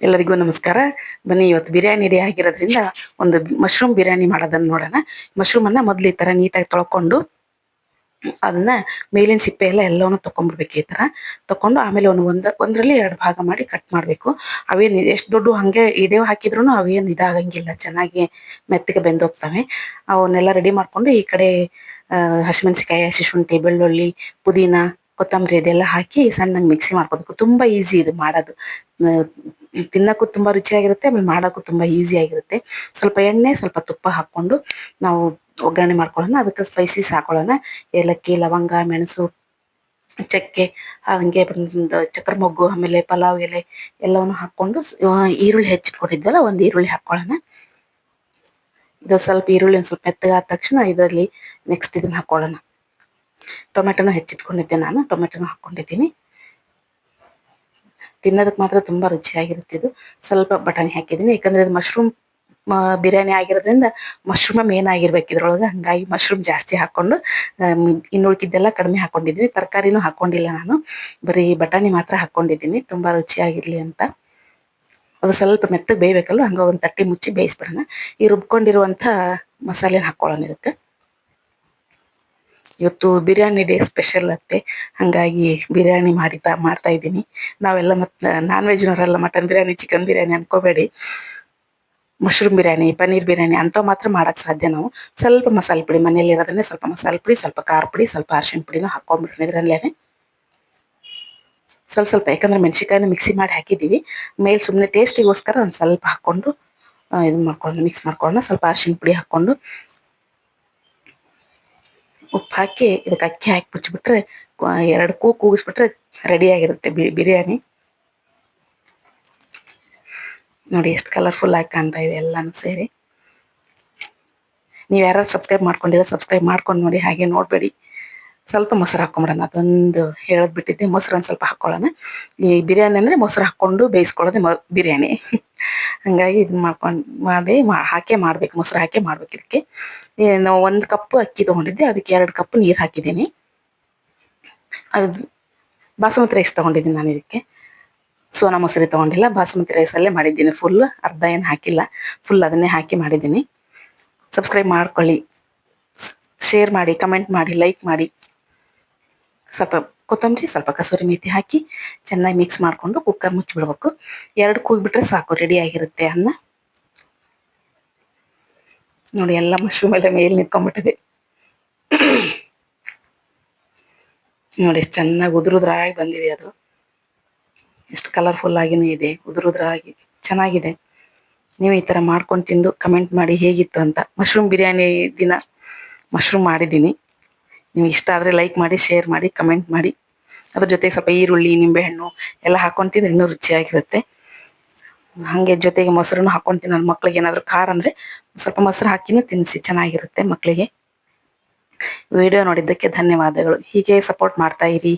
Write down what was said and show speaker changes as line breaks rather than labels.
ಎಲ್ಲರಿಗೂ ನಮಸ್ಕಾರ. ಬನ್ನಿ, ಇವತ್ತು ಬಿರಿಯಾನಿ ರೆಡಿ ಆಗಿರೋದ್ರಿಂದ ಒಂದು ಮಶ್ರೂಮ್ ಬಿರಿಯಾನಿ ಮಾಡೋದನ್ನ ನೋಡೋಣ. ಮಶ್ರೂಮನ್ನು ಮೊದಲು ಈ ಥರ ನೀಟಾಗಿ ತೊಳ್ಕೊಂಡು ಅದನ್ನ ಮೇಲಿನ ಸಿಪ್ಪೆ ಎಲ್ಲ ಎಲ್ಲವನ್ನು ತೊಗೊಂಡ್ಬಿಡ್ಬೇಕು ಈ ಥರ ತಕೊಂಡು ಆಮೇಲೆ ಒಂದು ಒಂದು, ಒಂದರಲ್ಲಿ ಎರಡು ಭಾಗ ಮಾಡಿ ಕಟ್ ಮಾಡಬೇಕು. ಅವೇನು ಎಷ್ಟು ದೊಡ್ಡ ಹಾಗೆ ಇಡೇವು ಹಾಕಿದ್ರು ಅವೇನು ಇದಾಗಂಗಿಲ್ಲ. ಚೆನ್ನಾಗಿ ಮೆತ್ತಗೆ ಬೆಂದೋಗ್ತವೆ. ಅವನ್ನೆಲ್ಲ ರೆಡಿ ಮಾಡ್ಕೊಂಡು ಈ ಕಡೆ ಹಸಿಮೆಣಸಿಕಾಯಿ ಹಸಿ ಶುಂಠಿ ಬೆಳ್ಳುಳ್ಳಿ, ಪುದೀನ, ಕೊತ್ತಂಬರಿ ಇದೆಲ್ಲ ಹಾಕಿ ಸಣ್ಣಗೆ ಮಿಕ್ಸಿ ಮಾಡ್ಕೋಬೇಕು. ತುಂಬ ಈಸಿ ಇದು ಮಾಡೋದು. ತಿನ್ನಕ್ಕೂ ತುಂಬಾ ರುಚಿಯಾಗಿರುತ್ತೆ, ಆಮೇಲೆ ಮಾಡೋಕ್ಕೂ ತುಂಬಾ ಈಸಿ ಆಗಿರುತ್ತೆ ಸ್ವಲ್ಪ ಎಣ್ಣೆ, ಸ್ವಲ್ಪ ತುಪ್ಪ ಹಾಕೊಂಡು ನಾವು ಒಗ್ಗರಣೆ ಮಾಡ್ಕೊಳ್ಳೋಣ. ಅದಕ್ಕೆ ಸ್ಪೈಸೀಸ್ ಹಾಕೊಳ್ಳೋಣ. ಏಲಕ್ಕಿ, ಲವಂಗ, ಮೆಣಸು, ಚಕ್ಕೆ, ಹಂಗೆ ಒಂದು ಚಕ್ರ ಮೊಗ್ಗು ಆಮೇಲೆ ಪಲಾವ್ ಎಲೆ ಎಲ್ಲವನ್ನು ಹಾಕೊಂಡು ಈರುಳ್ಳಿ ಹೆಚ್ಚಿಟ್ಕೊಂಡಿದ್ವಲ್ಲ ಒಂದು ಈರುಳ್ಳಿ ಹಾಕೊಳ್ಳೋಣ ಇದು ಸ್ವಲ್ಪ ಈರುಳ್ಳಿ ಒಂದು ಸ್ವಲ್ಪ ಮೆತ್ತಗಾದ ತಕ್ಷಣ ಇದರಲ್ಲಿ ನೆಕ್ಸ್ಟ್ ಇದನ್ನ ಹಾಕೊಳ್ಳೋಣ ಟೊಮೆಟೊನ ಹೆಚ್ಚಿಟ್ಕೊಂಡಿದ್ದೆ ನಾನು. ಟೊಮೆಟೊನ ಹಾಕೊಂಡಿದ್ದೀನಿ ತಿನ್ನೋದಕ್ಕೆ ಮಾತ್ರ ತುಂಬ ರುಚಿಯಾಗಿರುತ್ತೆ ಇದು. ಸ್ವಲ್ಪ ಬಟಾಣಿ ಹಾಕಿದ್ದೀನಿ. ಯಾಕಂದರೆ ಇದು ಮಶ್ರೂಮ್ ಬಿರಿಯಾನಿ ಆಗಿರೋದ್ರಿಂದ ಮಶ್ರೂಮ ಮೇನ್ ಆಗಿರ್ಬೇಕು ಇದ್ರೊಳಗೆ. ಹಂಗಾಗಿ ಮಶ್ರೂಮ್ ಜಾಸ್ತಿ ಹಾಕ್ಕೊಂಡು ಇನ್ನು ಉಳ್ಕಿದ್ದೆಲ್ಲ ಕಡಿಮೆ ಹಾಕ್ಕೊಂಡಿದ್ದೀನಿ ತರಕಾರಿನೂ ಹಾಕೊಂಡಿಲ್ಲ ನಾನು. ಬರೀ ಬಟಾಣಿ ಮಾತ್ರ ಹಾಕ್ಕೊಂಡಿದ್ದೀನಿ ತುಂಬ ರುಚಿಯಾಗಿರಲಿ ಅಂತ. ಅದು ಸ್ವಲ್ಪ ಮೆತ್ತಗೆ ಬೇಯಬೇಕಲ್ಲ ಹಂಗೆ ಒಂದು ತಟ್ಟೆ ಮುಚ್ಚಿ ಬೇಯಿಸ್ಬಿಡೋಣ. ಈ ರುಬ್ಕೊಂಡಿರುವಂಥ ಮಸಾಲೆನ ಹಾಕ್ಕೊಳ್ಳೋಣ ಇದಕ್ಕೆ. ಇವತ್ತು ಬಿರಿಯಾನಿ ಡೇ ಸ್ಪೆಷಲ್ ಅತ್ತೆ. ಹಾಗಾಗಿ ಬಿರಿಯಾನಿ ಮಾಡಿತಾ, ಮಾಡ್ತಾ ಇದ್ದೀನಿ. ನಾವೆಲ್ಲ ಮತ್ತೆ ನಾನ್ ವೆಜ್ನವರೆಲ್ಲ ಮಟನ್ ಬಿರಿಯಾನಿ, ಚಿಕನ್ ಬಿರಿಯಾನಿ ಅನ್ಕೋಬೇಡಿ. ಮಶ್ರೂಮ್ ಬಿರಿಯಾನಿ, ಪನ್ನೀರ್ ಬಿರಿಯಾನಿ ಅಂಥವು ಮಾತ್ರ ಮಾಡೋಕ್ಕೆ ಸಾಧ್ಯ ನಾವು. ಸ್ವಲ್ಪ ಮಸಾಲೆ ಪುಡಿ ಮನೆಯಲ್ಲಿರೋದನ್ನೇ ಸ್ವಲ್ಪ ಮಸಾಲೆ ಪುಡಿ, ಸ್ವಲ್ಪ ಖಾರ ಪುಡಿ, ಸ್ವಲ್ಪ ಅರಿಶಿಣ ಪುಡಿನೂ ಹಾಕೊಂಡ್ಬಿಟ್ರೆ ಇದ್ರಲ್ಲೇನೆ. ಸ್ವಲ್ಪ ಸ್ವಲ್ಪ, ಯಾಕಂದ್ರೆ ಮೆಣಸಿಕಾಯಿನ ಮಿಕ್ಸಿ ಮಾಡಿ ಹಾಕಿದ್ದೀವಿ. ಮೇಲೆ ಸುಮ್ಮನೆ ಟೇಸ್ಟಿಗೋಸ್ಕರ ಒಂದು ಸ್ವಲ್ಪ ಹಾಕ್ಕೊಂಡು ಇದು ಮಾಡ್ಕೊಂಡು ಮಿಕ್ಸ್ ಮಾಡ್ಕೊಂಡು ಸ್ವಲ್ಪ ಅರಿಶಿಣ ಪುಡಿ ಹಾಕ್ಕೊಂಡು ಉಪ್ಪು ಹಾಕಿ ಇದಕ್ಕೆ ಅಕ್ಕಿ ಹಾಕಿ ಮುಚ್ಚಿಬಿಟ್ರೆ ಎರಡು ಕೂ ಕೂಗಿಸ್ಬಿಟ್ರೆ ರೆಡಿಯಾಗಿರುತ್ತೆ ಬಿರಿಯಾನಿ. ನೋಡಿ ಎಷ್ಟು ಕಲರ್ಫುಲ್ ಆಗಿ ಕಾಣ್ತಾ ಇದೆ ಎಲ್ಲನೂ ಸೇರಿ. ನೀವು ಯಾರು ಸಬ್ಸ್ಕ್ರೈಬ್ ಮಾಡ್ಕೊಂಡಿದ್ರೆ ಸಬ್ಸ್ಕ್ರೈಬ್ ಮಾಡ್ಕೊಂಡು ನೋಡಿ, ಹಾಗೆ ನೋಡಬೇಡಿ. ಸ್ವಲ್ಪ ಮೊಸರು ಹಾಕೊಂಬಿಡೋಣ, ಅದೊಂದು ಹೇಳೋದು ಬಿಟ್ಟಿದ್ದೆ ಮೊಸರನ್ನು ಸ್ವಲ್ಪ ಹಾಕ್ಕೊಳ್ಳೋಣ ಈ ಬಿರಿಯಾನಿ ಅಂದರೆ ಮೊಸರು ಹಾಕ್ಕೊಂಡು ಬೇಯಿಸ್ಕೊಳ್ಳೋದೆ ಮ, ಬಿರಿಯಾನಿ. ಹಂಗಾಗಿ ಇದನ್ನ ಮಾಡ್ಕೊಂಡು ಮಾಡಿ ಮಾ, ಹಾಕೇ ಮಾಡ್ಬೇಕು, ಮೊಸರು ಹಾಕೇ ಮಾಡ್ಬೇಕು ಇದಕ್ಕೆ. ನಾವು ಒಂದು ಕಪ್ ಅಕ್ಕಿ ತೊಗೊಂಡಿದ್ದೆ, ಅದಕ್ಕೆ ಎರಡು ಕಪ್ ನೀರು ಹಾಕಿದ್ದೀನಿ. ಅದು ಬಾಸುಮತಿ ರೈಸ್ ತಗೊಂಡಿದ್ದೀನಿ ನಾನು ಇದಕ್ಕೆ. ಸೋನಾ ಮೊಸರಿ ತೊಗೊಂಡಿಲ್ಲ, ಬಾಸುಮತಿ ರೈಸಲ್ಲೇ ಮಾಡಿದ್ದೀನಿ ಫುಲ್ ಅರ್ಧ ಏನು ಹಾಕಿಲ್ಲ. ಫುಲ್ ಅದನ್ನೇ ಹಾಕಿ ಮಾಡಿದ್ದೀನಿ. ಸಬ್ಸ್ಕ್ರೈಬ್ ಮಾಡ್ಕೊಳ್ಳಿ. ಶೇರ್ ಮಾಡಿ ಕಮೆಂಟ್ ಮಾಡಿ ಲೈಕ್ ಮಾಡಿ. ಸ್ವಲ್ಪ ಕೊತ್ತಂಬರಿ ಸ್ವಲ್ಪ ಕಸೂರಿ ಮೇಥಿ ಹಾಕಿ ಚೆನ್ನಾಗಿ ಮಿಕ್ಸ್ ಮಾಡಿಕೊಂಡು ಕುಕ್ಕರ್ ಮುಚ್ಚಿಬಿಡ್ಬೇಕು ಎರಡು ಕೂಗಿಬಿಟ್ರೆ ಸಾಕು ರೆಡಿ ಆಗಿರುತ್ತೆ ಅನ್ನ. ನೋಡಿ, ಎಲ್ಲ ಮಶ್ರೂಮ್ ಎಲ್ಲ ಮೇಲೆ ನಿಂತ್ಕೊಂಡ್ಬಿಟ್ಟಿದೆ. ನೋಡಿ, ಎಷ್ಟು ಚೆನ್ನಾಗಿ ಉದುರುದ್ರಾಗಿ ಬಂದಿದೆ ಅದು. ಎಷ್ಟು ಕಲರ್ಫುಲ್ ಆಗಿನೂ ಇದೆ, ಉದುರುದ್ರಾಗಿ, ಚೆನ್ನಾಗಿದೆ. ನೀವು ಈ ಥರ ಮಾಡ್ಕೊಂಡು ತಿಂದು ಕಮೆಂಟ್ ಮಾಡಿ ಹೇಗಿತ್ತು ಅಂತ. ಮಶ್ರೂಮ್ ಬಿರಿಯಾನಿ ದಿನ ಮಶ್ರೂಮ್ ಮಾಡಿದ್ದೀನಿ. ನೀವು ಇಷ್ಟ ಆದರೆ ಲೈಕ್ ಮಾಡಿ ಶೇರ್ ಮಾಡಿ ಕಮೆಂಟ್ ಮಾಡಿ. ಅದ್ರ ಜೊತೆಗೆ ಸ್ವಲ್ಪ ಈರುಳ್ಳಿ, ನಿಂಬೆಹಣ್ಣು ಎಲ್ಲ ಹಾಕೊಂಡು ತಿಂದರೆ ಇನ್ನೂ ರುಚಿಯಾಗಿರುತ್ತೆ. ಹಾಗೆ ಜೊತೆಗೆ ಮೊಸರನ್ನು ಹಾಕೊಂಡು ನನ್ನ ಮಕ್ಕಳಿಗೆ ಏನಾದರೂ ಖಾರ ಅಂದರೆ ಸ್ವಲ್ಪ ಮೊಸರು ಹಾಕಿನೂ ತಿನ್ನಿಸಿ, ಚೆನ್ನಾಗಿರುತ್ತೆ ಮಕ್ಕಳಿಗೆ ವಿಡಿಯೋ ನೋಡಿದ್ದಕ್ಕೆ ಧನ್ಯವಾದಗಳು. ಹೀಗೆ ಸಪೋರ್ಟ್ ಮಾಡ್ತಾ ಇರಿ.